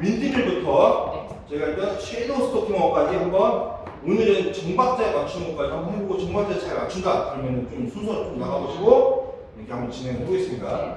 윈드밀부터 저희가 일단 섀도우 스토킹워까지 한번 오늘은 정박자에 맞추는 것까지 한번 해보고 정박자에 잘 맞춘다 그러면 좀 순서 좀 나가보시고 이렇게 한번 진행해 보겠습니다.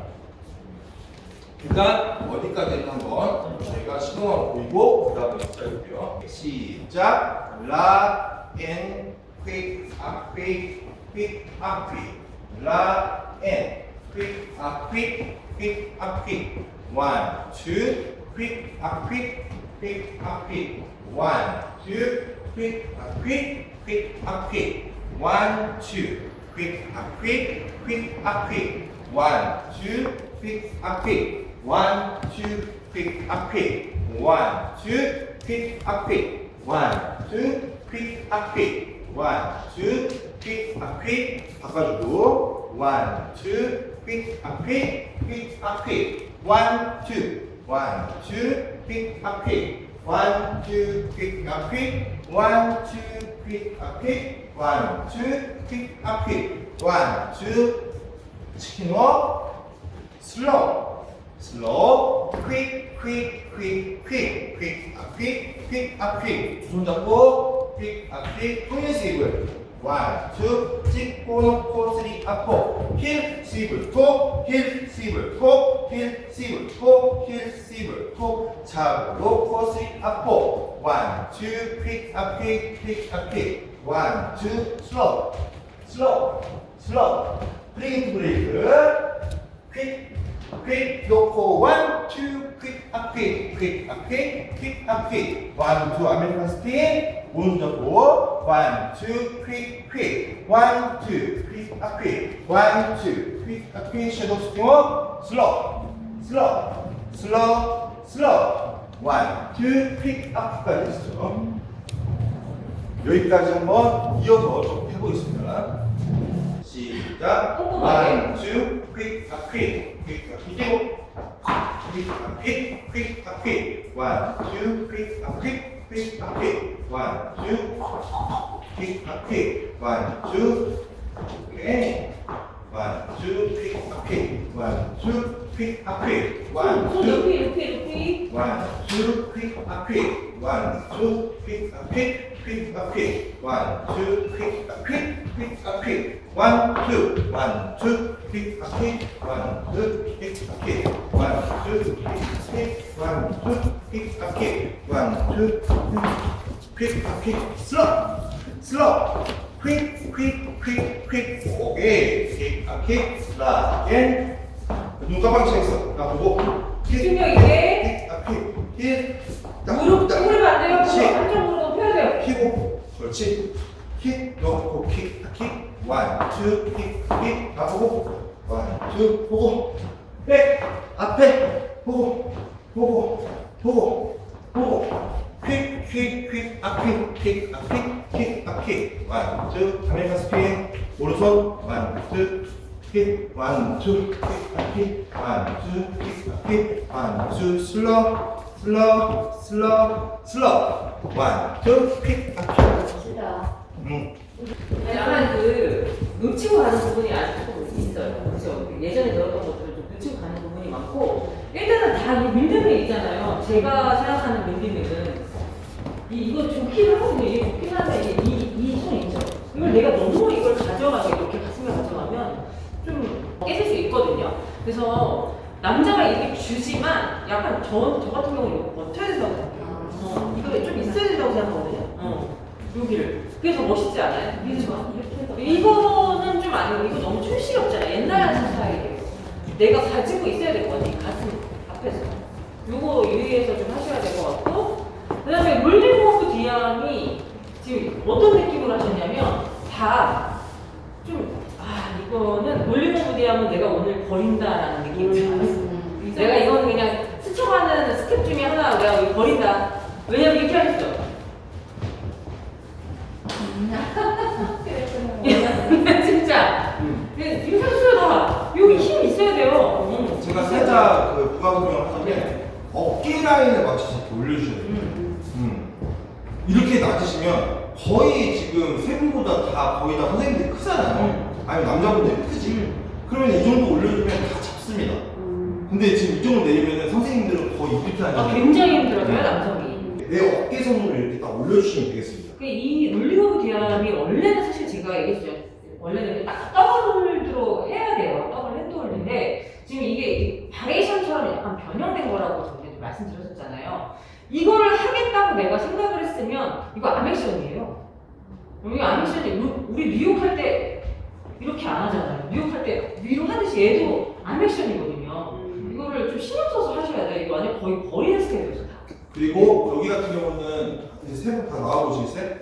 일단 어디까지 한번 저희가 신호만 보이고 그 다음에 시작해볼게요. 시작 라앤 quick up quick quick up quick 라앤 quick up quick quick up quick one two quick up quick quick up quick one two quick up quick quick up quick one two quick up quick quick up quick one two quick up quick one two quick up quick one two quick up quick one two quick up quick one two quick up quick 바꿔주고 one two quick up quick quick up quick one two One two quick up quick one two quick up quick one two quick up quick one two quick up quick one two 치킨 워 슬로우 슬로우 퀵, 퀵, 퀵, 퀵, 퀵, 아, 퀵, 퀵, 아, 퀵. 두손 잡고, 퀵, 아, 퀵, 통일 스윕을. 원, 투, 찍고 놓고, 쓰리, 아, 포. 힐, 스윕을, 포, 힐, 스윕을, 포, 힐, 스윕을, 포, 힐, 스윕을, 포. 잡고 놓고, 쓰리, 아, 포. 원, 투, 퀵, 아, 퀵, 퀵, 아, 퀵. 원, 투, 슬로우, 슬로우, 슬로우. 브레이크, 브레이크. 퀵, quick 놓고 one two quick up quick quick up quick quick up quick one two 아메리칸 오른손 잡고 one two quick quick one two quick up quick one two quick up quick 섀도우 스팅어 슬로우 슬로우 슬로우 슬로우 one two quick up까지 했어요 여기까지 한번 이어서 좀 해보겠습니다 시작 one two quick up quick quick up quick quick up quick quick up quick one two quick up quick quick up quick one two quick up quick one two 오케이 One, two, quick, quick. One, two, quick, up, quick. One, two, quick, quick, quick. One, two, quick, up, quick. One, two, quick, up, quick, quick. One, two, quick, up, quick, quick. One, two, one, two, quick, up. One, two, quick, up. One, two, quick, up. One, two, quick, up, quick. One, two, quick, up. Slow. Slow. Quick, quick, quick, quick. 오케이. quick, up, quick. 라, again. 눈 깜빡이 했어. 나 보고. 집중력 있게. 앞에 힐 무릎 무릎 안 돼요. 그렇지. 한쪽 무릎 펴야 돼요. 피고 그렇지. 킥. 놓고 킥킥. 원 투 킥 킥. 나 보고. 원 투 보고. 백. 앞에 킥 원투 킥 앞에 원투 킥 앞에 원투 슬로 슬로 슬로 슬로 원투 킥 앞에 싫다. 음. 약간 그 놓치고 가는 부분이 아직 좀 있어요 그렇죠? 예전에 들었던 것들 좀 놓치고 가는 부분이 많고 일단은 다이 밀리는 있잖아요. 제가 생각하는 이 이거 좋긴 하거든요 이게 좋긴 한데 이이손 있죠 이걸 내가 너무 이걸 가져가서 이렇게 가슴에 가져가면 좀 깨질 수 있거든요 그래서 남자가 이렇게 주지만 약간 저, 저 같은 경우는 이거 버텨야 된다고 생각해요. 어, 이거 좀 있어야 된다고 생각하거든요. 어, 여기를. 그래서 멋있지 않아요? 그렇죠. 이거는? 좀 아니고 이거 너무 촌스럽잖아 옛날 스타일이에요. 내가 가지고 있어야 될거 같아 가슴 앞에서. 요거 유의해서 좀 하셔야 될 것 같고. 그 다음에 물리호흡 디암이 지금 어떤 느낌으로 하셨냐면 다 좀, 아, 이거는 물리호흡 디암은 내가 오늘 버린다라는 느낌이 받았어. 내가 이거는 그냥 스쳐가는 스텝 중에 하나 내가 이거 버린다. 왜냐면 이렇게 하셨죠. 진짜. 임상수가 다 여기 힘 있어야 돼요. 응. 제가 살짝 그 부가 설명을 하자면 어깨 라인에 맞춰서 이렇게 올려주셔야 돼요. 음. 음. 이렇게 낮으시면 거의 지금 세 분보다 다 거의 다 선생님들이 크잖아요. 음. 아니면 남자분들이 크지. 음. 그러면 이 정도 올려주면 다 잡습니다. 근데 지금 이 정도 내리면은 선생님들은 거의 이렇게 아, 하잖아요. 굉장히 힘들어져요, 남성이. 내 어깨 선을 이렇게 딱 올려주시면 되겠습니다. 그이 롤링오브 디아람이 원래는 사실 제가 얘기했죠. 원래는 딱 더블홀드로 해야 돼요. 더블 핸드홀드인데 지금 이게 이 바레이션처럼 약간 변형된 거라고 전에 말씀드렸었잖아요. 이거를 하겠다고 내가 생각을 했으면 이거 암액션이에요. 여기 암액션이 우- 우리 뉴욕 때 이렇게 안 하잖아요. 뉴욕 때 위로 하듯이 얘도 암액션이거든요. 이거를 좀 신경 써서 하셔야 돼요. 이거 완전 거의 버리는 스텝이에요. 다. 그리고 여기 같은 경우는 이제 세 분 다 나와보시겠어요?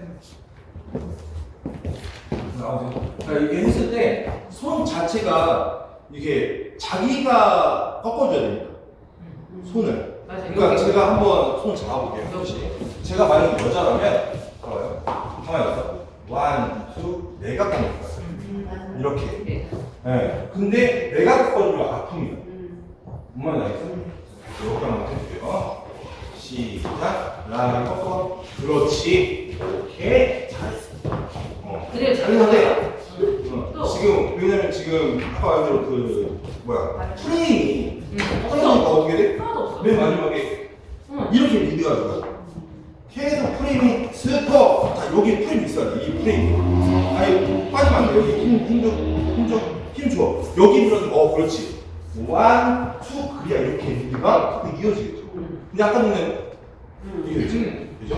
나오세요. 자, 이게 했을 때 손 자체가 이게 자기가 꺾어줘야 됩니다. 손을. 맞아요. 그러니까. 제가 한번 손 잡아볼게요. 혹시 제가 만약 여자라면 봐봐요. 가만히 있어. 원, 투, 내가 꺾는 거예요. 이렇게. 네. 예. 근데 내가 꺾어주면 아픕니다. 엄마 나겠어? 이렇게 한번 해줄게요. 시작. 라 꺾어. 그렇지. 오케이. 잘했어. 어. 잘 잘했는데 응. 어, 또. 지금 왜냐면 지금 아까 말대로 그 뭐야 프레임이 응. 프레임이 없어. 어떻게 돼? 하나도 없어. 맨 마지막에 그렇지. 원, 투 그래야 이렇게 리드가 그 이어지겠죠. 근데 아까는 이게 되죠. 응. 그죠?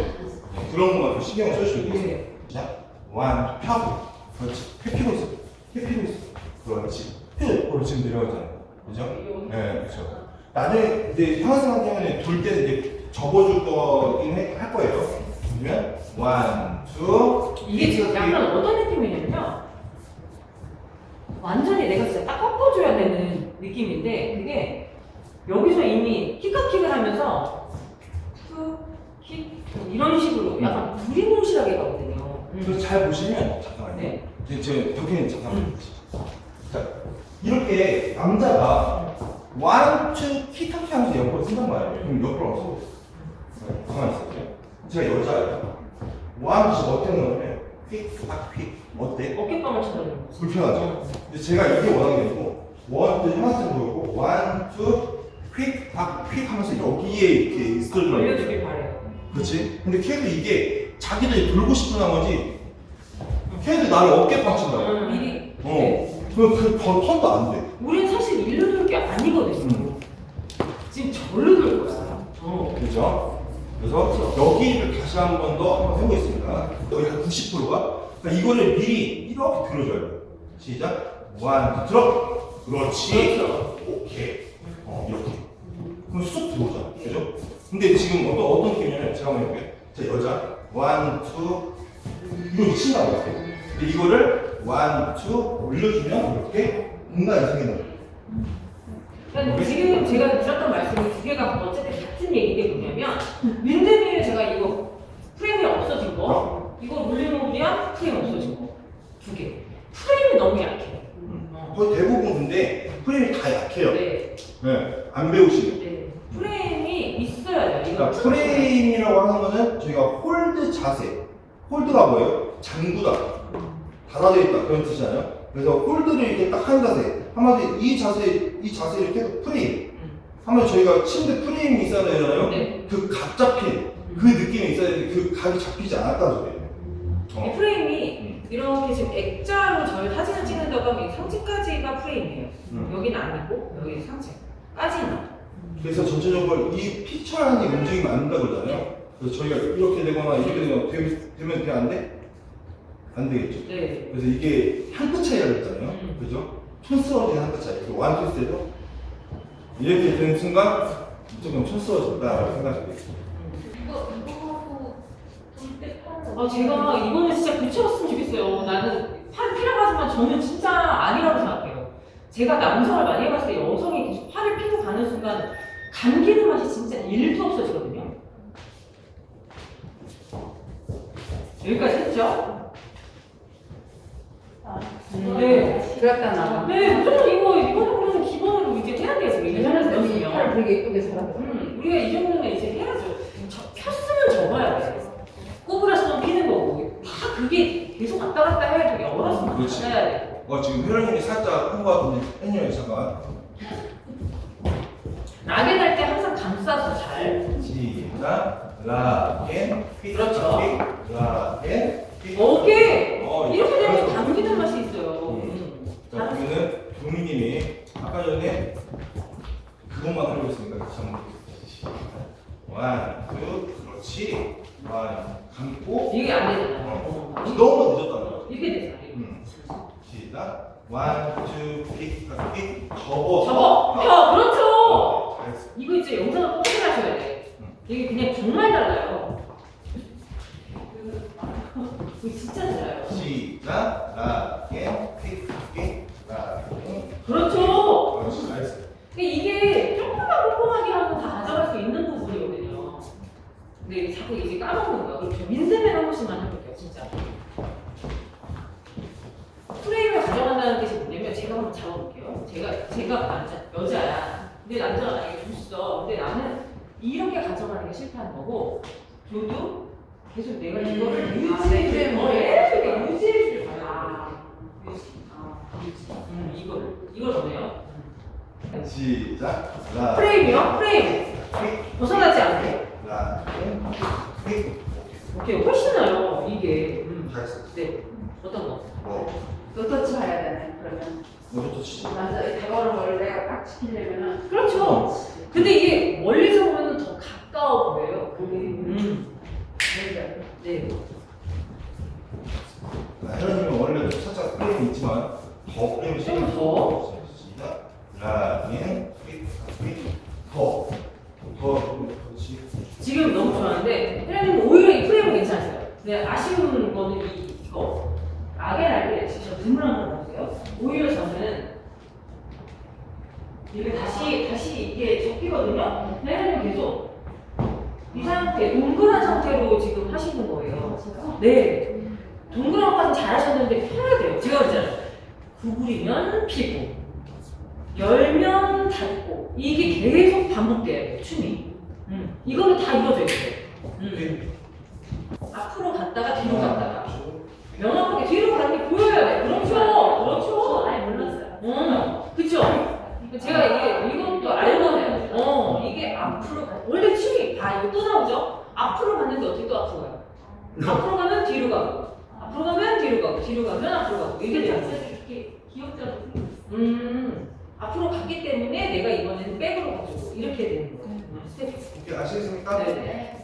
그런 좀 신경 써주시면 되겠습니다. 네. 자, 완, 펴고. 그렇지. 회피고 있어. 회피고 있어. 그렇지. 펴. 그렇지. 지금 내려가잖아요. 그죠? 네, 그렇죠. 나중에 이제 형아쌤한테 하면 돌 때는 이제 접어줄 거긴 해- 할 거예요. 그러면 완, 투. 이게 지금 약간 어떤 느낌이냐면요. 완전히 내가 진짜 딱 꺾어줘야 되는 느낌인데 그게 여기서 이미 킥각킥을 하면서 툭, 킥 이런 식으로 약간 두리뭉실하게 가거든요. 그래서 잘 보시면 잠깐만요. 네. 이제 제 덕혜님 잠깐만. 자, 이렇게 남자가 완, 투, 킥하키 하면서 옆으로 쓴단 말이에요. 그럼 옆으로 돼요. 가만히 있을게요. 제가 여자예요. 완, 투 어떻게 넣으면 휙, 딱, 휙. 어때? 어깨빵을 쳐다보는 거죠. 불편하죠? 근데 제가 이게 원하는 게 아니고 원, 투, 하나씩 보이고 원, 투, 휙, 딱, 휙 하면서 여기에 이렇게 있어주는 올려주길 바래요. 그렇지? 근데 걔도 이게 자기들이 돌고 싶은 나머지 걔도 나를 어깨 빡친다고 음, 미리. 어. 그럼 그 더, 턴도 안 돼. 우린 사실 일로 돌 게 아니거든요. 음. 지금 절로 돌 거야. 어. 그죠? 그래서 여기를 다시 한 번 더 한번 해보겠습니다. 여기가 90%가 그러니까 이거를 미리 이렇게 들어줘야 돼요. 시작. 원, 들어. 그렇지. 그렇죠. 오케이. 어, 이렇게. 그럼 쑥 들어오잖아. 그죠? 근데 지금 어떤, 어떤 느낌이냐면 제가 한번 해볼게요. 자, 여자. 원, 투. 이거 친다고 했어요. 근데 이거를 원, 투 올려주면 이렇게 공간이 생긴다. 그러니까 지금 제가 드렸던 말씀이 두 개가 어쨌든 같은 얘기인게 뭐냐면 윈드밀 제가 이거 프레임이 없어진 거 이거 롤링오 브랑 프레임 없어진 거 두 개. 프레임이 너무 약해. 어. 거의 대부분 근데 프레임이 다 약해요. 네, 네, 안 배우시면. 네. 프레임이 있어야 돼요. 이거 그러니까 프레임이라고 하는 거는 저희가 홀드 자세. 홀드가 뭐예요? 잠구다. 닫아져 있다. 그런 뜻이잖아요. 그래서 홀드를 이렇게 딱 한 자세. 한마디 이 자세, 이 자세를 계속 프레임. 음. 하면 저희가 침대 프레임이 있어야 되잖아요. 네. 그 각 잡힌 그 느낌이 있어야 되는데 그 각이 잡히지 않았다는 소리예요. 이 어. 프레임이 음. 이렇게 지금 액자로 저희 사진을 찍는다고 하면 이 상체까지가 프레임이에요. 음. 여기는 아니고 여기 상체까지는. 그래서 전체적으로 이 피처라는 게 움직이면 안 된다고 그러잖아요. 그래서 저희가 이렇게 되거나 이렇게 되면 되면, 되면 돼? 안 돼? 안 되겠죠. 네. 그래서 이게 한 끗 차이라고 했잖아요. 음. 그죠? 촌스러워지는 한끗 차이. 그 완투스에도 이렇게 되는 순간 조금 촌스러워진다라고 생각하시면 되겠습니다. 이거 이거 돌때 파는 아 제가 이거는 진짜 고쳐봤으면 좋겠어요. 나는 팔 필요하지만 저는 진짜 아니라고 생각해요. 제가 남성을 많이 해봤을 때 여성이 계속 팔을 피고 가는 순간 감기는 맛이 진짜 일도 없어지거든요. 여기까지 했죠? 네. 들었다 나가. 네, 무조건 이거 이거 정도는 기본으로 이제 해야 돼요. 이거는 팔 되게 예쁘게 살았어. 음, 우리가 이 정도는 어, 지금 회원님이 살짝 한것 같은데 회원님 잠깐. 라겐 할 때 항상 감싸서 잘. 시작. 라겐. 그렇죠. 라겐. 오케이. 어, 이렇게 되면 당기는 맛이 있어요. 음. 자, 그러면은 동민님이 아까 전에 이게 그냥 정말 달라요. 이거 진짜 달라요. 시작. 라앤 픽, 픽, 라앤. 그렇죠. 그렇지. 근데 이게 조금만 꼼꼼하게 하면 다 가져갈 수 있는 부분이거든요. 근데 자꾸 이제 까먹는 거야. 그렇죠. 민세맨 한 번씩만 해볼게요, 진짜. 프레임을 가져간다는 뜻이 뭐냐면 제가 한번 잡아볼게요. 제가 제가 남자 여자야. 근데 남자가 나에게 줬어. 근데 나는 이렇게 가져가는 게 실패한 거고 저도 계속 내가 이거를 음. 유지해 아, 내줄 프레임을. 거예요. 이렇게 유지해 줄 거예요. 아. 유지. 아, 유지. 음, 이거를 이걸 뭐예요? 시작. 라. 프레임이요? 프레임. 픽, 벗어나지 않게. 라앤 픽. 오케이, 훨씬 나요, 이게. 음. 네. 어떤 거? 뭐, 노터치 해야 되네 그러면 너부터 치지. 맞아 이 다가오는 걸 내가 딱 지키려면은 그렇죠. 근데 이게 멀리서 보면 더 가까워 보여요. 그게. 음. 네. 네. 혜련님은 원래 살짝 프레임이 있지만 더 프레임이 좀 더? 시작. 라앤 픽, 픽, 더. 더, 그렇지. 지금 너무 좋아하는데, 혜련님 오히려 이 프레임은 괜찮으세요. 근데 아쉬운 거는 이, 이거. 아게라게 진짜 드물한 걸 보세요. 오히려 저는 이게 다시, 다시 이게 접히거든요? 혜련님 계속 이 상태, 동그란 상태로 지금 하시는 거예요. 네. 동그란 것까지 잘하셨는데 펴야 돼요. 제가 그랬잖아요. 구부리면 피고, 열면 닫고. 이게 계속 반복돼야 돼요, 춤이. 음. 이거는 다 이루어져 있어요. 음. 앞으로 갔다가 뒤로 갔다가. 명확하게 뒤로 가는 게 보여야 돼. 그렇죠. 그렇죠. 아예 몰랐어요 어, 그쵸? 제가 이게 이것도 알고 해요. 어, 이게 앞으로 가. 원래 춤이 봐 이거 또 나오죠? 앞으로 갔는데 어떻게 또 앞으로 가요? 앞으로 가면 뒤로 가고, 앞으로 가면 뒤로 가고, 뒤로 가면 앞으로 가고 이게 돼요. 자체도 이렇게 기억자도 음, 앞으로 갔기 때문에 내가 이번에는 백으로 가지고 이렇게 되는 거예요. 음, 스텝. 오케이, 아시겠습니까? 네네. 네